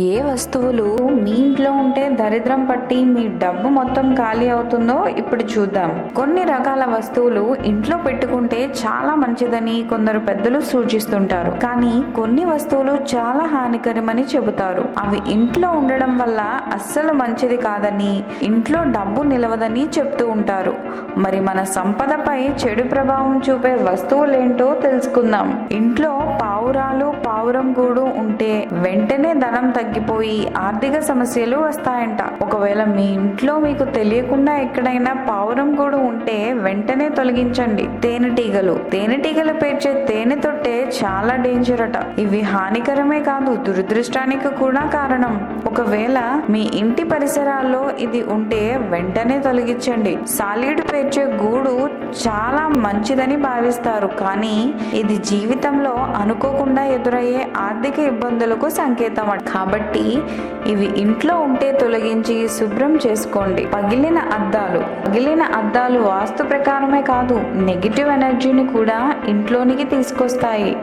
ఏ వస్తువులు మీ ఇంట్లో ఉంటే దరిద్రం పట్టి మీ డబ్బు మొత్తం ఖాళీ అవుతుందో ఇప్పుడు చూద్దాం. కొన్ని రకాల వస్తువులు ఇంట్లో పెట్టుకుంటే చాలా మంచిదని కొందరు పెద్దలు సూచిస్తుంటారు. కానీ కొన్ని వస్తువులు చాలా హానికరమని చెబుతారు. అవి ఇంట్లో ఉండడం వల్ల అస్సలు మంచిది కాదని ఇంట్లో డబ్బు నిలవదని చెప్తూ ఉంటారు. మరి మన సంపదపై చెడు ప్రభావం చూపే వస్తువులేంటో తెలుసుకుందాం. ఇంట్లో పావురాలు పా పావురం గూడు ఉంటే వెంటనే ధనం తగ్గిపోయి ఆర్థిక సమస్యలు వస్తాయంట. ఒకవేళ మీ ఇంట్లో మీకు తెలియకుండా ఎక్కడైనా పావురం గూడు ఉంటే వెంటనే తొలగించండి. తేనెటీగలు. తేనెటీగలు పేర్చే తేనె తొట్టే చాలా డేంజర్ అట. ఇవి హానికరమే కాదు దురదృష్టానికి కూడా కారణం. ఒకవేళ మీ ఇంటి పరిసరాల్లో ఇది ఉంటే వెంటనే తొలగించండి. సాలీడ్ పేర్చే గూడు చాలా మంచిదని భావిస్తారు. కానీ ఇది జీవితంలో అనుకోకుండా ఎదురయ్యే ఆర్థిక ఇబ్బందులకు సంకేతం కాబట్టి ఇవి ఇంట్లో ఉంటే తొలగించి శుభ్రం చేసుకోండి. పగిలిన అద్దాలు. పగిలిన అద్దాలు వాస్తు ప్రకారమే కాదు నెగిటివ్ ఎనర్జీని కూడా ఇంట్లోనికి తీసుకొస్తాయి.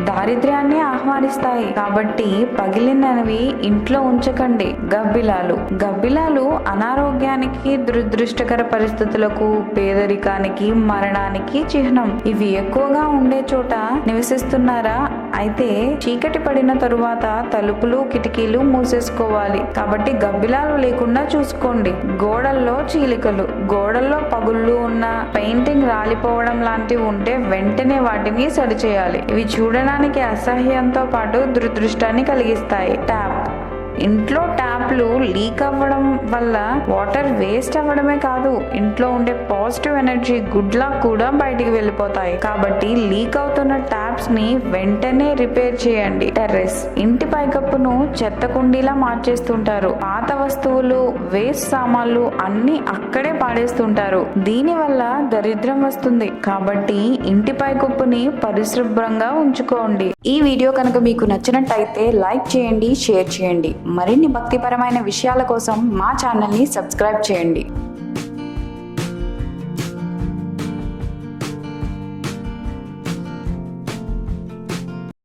దారిద్ర్యాన్ని ఆహ్వానిస్తాయి. కాబట్టి పగిలినవి ఇంట్లో ఉంచకండి. గబ్బిలాలు. గబ్బిలాలు అనారోగ్యానికి దురదృష్టకర పరిస్థితులకు పేదరికానికి మరణానికి చిహ్నం. ఇవి ఎక్కువగా ఉండే చోట నివసిస్తున్నారా? అయితే చీకటి పడిన తరువాత తలుపులు కిటికీలు మూసేసుకోవాలి. కాబట్టి గబ్బిలాలు లేకుండా చూసుకోండి. గోడల్లో చీలికలు. గోడల్లో పగుళ్ళు ఉన్న పెయింటింగ్ రాలిపోవడం లాంటివి ఉంటే వెంటనే వాటిని సరిచేయాలి. ఇవి వినడానికి అసహ్యంతో పాటు దురదృష్టాన్ని కలిగిస్తాయి. ట్యాప్. ఇంట్లో ట్యాప్లు లీక్ అవ్వడం వల్ల వాటర్ వేస్ట్ అవ్వడమే కాదు ఇంట్లో ఉండే పాజిటివ్ ఎనర్జీ గుడ్ లక్ కూడా బయటికి వెళ్ళిపోతాయి. కాబట్టి లీక్ అవుతున్న ట్యాప్స్ని వెంటనే రిపేర్ చేయండి. టెర్రస్ ఇంటి పైకప్పును చెత్త కుండీలా మార్చేస్తుంటారు. పాత వస్తువులు వేస్ట్ సామాన్లు అన్ని అక్కడే పాడేస్తుంటారు. దీని వల్ల దరిద్రం వస్తుంది. కాబట్టి ఇంటి పైకప్పుని పరిశుభ్రంగా ఉంచుకోండి. ఈ వీడియో కనుక మీకు నచ్చినట్టయితే లైక్ చేయండి షేర్ చేయండి. మరిన్ని భక్తిపరమైన విషయాల కోసం మా ఛానల్ని సబ్స్క్రైబ్ చేయండి.